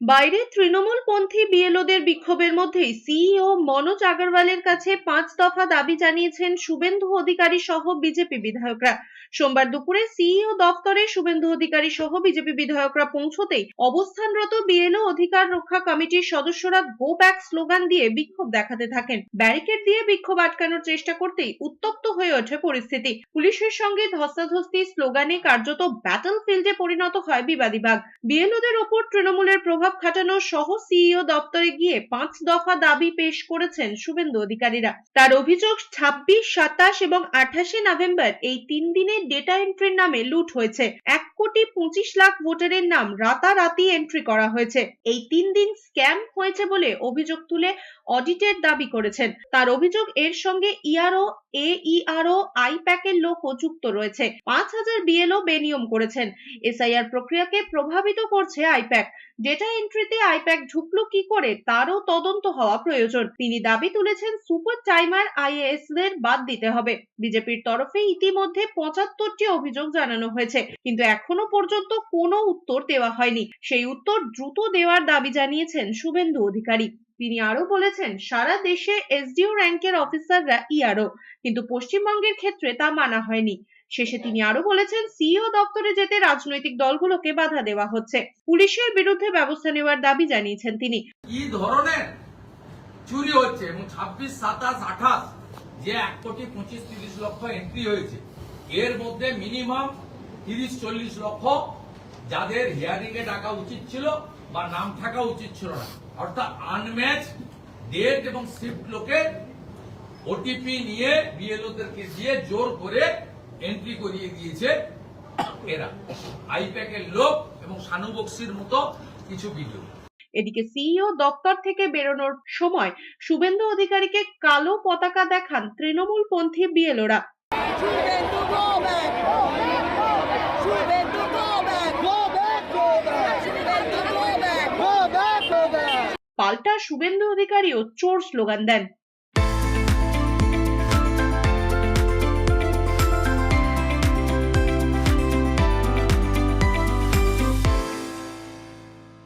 বাইরে তৃণমূলপন্থী বিএলওদের বিক্ষোভের মধ্যেই সিইও মনোজ আগরওয়ালের কাছে পাঁচ দফা দাবি জানিয়েছেন শুভেন্দু অধিকারী সহ বিজেপি বিধায়করা। সোমবার দুপুরে সিইও দফতরে শুভেন্দু অধিকারী সহ বিজেপি বিধায়করা পৌঁছতেই অবস্থানরত বিএলও অধিকার রক্ষা কমিটির সদস্যরা গো ব্যাক স্লোগান দিয়ে বিক্ষোভ দেখাতে থাকেন। ব্যারিকেড দিয়ে বিক্ষোভ আটকানোর চেষ্টা করতেই উত্তপ্ত হয়ে ওঠে পরিস্থিতি। পুলিশের সঙ্গে ধস্তাধস্তি স্লোগানে কার্যত ব্যাটল ফিল্ডে পরিণত হয় বিবাদী বাগ বিএলওদের ওপর তৃণমূলের প্রভাব খাটানো সহ সিইও দপ্তরে গিয়ে পাঁচ দফা দাবি পেশ করেছেন শুভেন্দু অধিকারীরা। তার অভিযোগ ছাব্বিশ, সাতাশ এবং আঠাশে নভেম্বর এই তিন দিনে ডেটা এন্ট্রির নামে লুট হয়েছে। এক কোটি পঁচিশ লাখ ভোটারের নাম রাতারাতি এন্ট্রি করা হয়েছে। এই তিন দিন স্ক্যাম হয়েছে বলে অভিযোগ তুলে অডিটের দাবি করেছেন। তার অভিযোগ এর সঙ্গে ইআরও এইআরও আইপ্যাকের লোকও যুক্ত রয়েছে। পাঁচ হাজার বিএলও বেনিয়ম করেছেন। এসআইআর প্রক্রিয়াকে প্রভাবিত করছে আইপ্যাক ডেটা এন্ট্রিতে আইপ্যাক ঢুকলো কি করে তারও তদন্ত হওয়া প্রয়োজন। তিনি দাবি তুলেছেন সুপার টাইমার আইএএস দের বাদ দিতে হবে। বিজেপির তরফে ইতিমধ্যে পঁচাত্তরটি অভিযোগ জানানো হয়েছে। কিন্তু এখনও পর্যন্ত কোনো উত্তর দেওয়া হয়নি। সেই উত্তর দ্রুত দেওয়ার দাবি জানিয়েছেন শুভেন্দু অধিকারী। তিনি আরও বলেছেন, সারা দেশে এসডিও র্যাঙ্কের অফিসাররা ইআরও কিন্তু পশ্চিমবঙ্গের ক্ষেত্রে তা মানা হয়নি। শেষে তিনি আরও বলেছেন, সিইও দপ্তরে যেতে রাজনৈতিক দলগুলোকে বাধা দেওয়া হচ্ছে। পুলিশের বিরুদ্ধে ব্যবস্থা নেওয়ার দাবি জানিয়েছেন তিনি। কি ধরনের চুরি হচ্ছে এবং ছাব্বিশ, সাতাশ, আঠাশ, যে এক কোটি পঁচিশ, তিরিশ লক্ষ এন্ট্রি হয়েছে, এর মধ্যে মিনিমাম তিরিশ চল্লিশ লক্ষ যাদের হিয়ারিং এ ডাকা উচিত ছিল বা নাম থাকা উচিত ছিল না অর্থাৎ আনম্যাচ ডেট এবং শিফট লোকে ওটিপি নিয়ে বিএলওদেরকে দিয়ে জোর করে এন্ট্রি করিয়ে দিয়েছে এরা আইপ্যাকের লোক এবং শানু বক্সির মতো কিছু ভিডিও এদিকে সিইও দপ্তর থেকে বেরোনোর সময় শুভেন্দু অধিকারীকে কালো পতাকা দেখান তৃণমূল তৃণমূলপন্থী বিএলওরা পাল্টা শুভেন্দু অধিকারীও চোর স্লোগান দেন।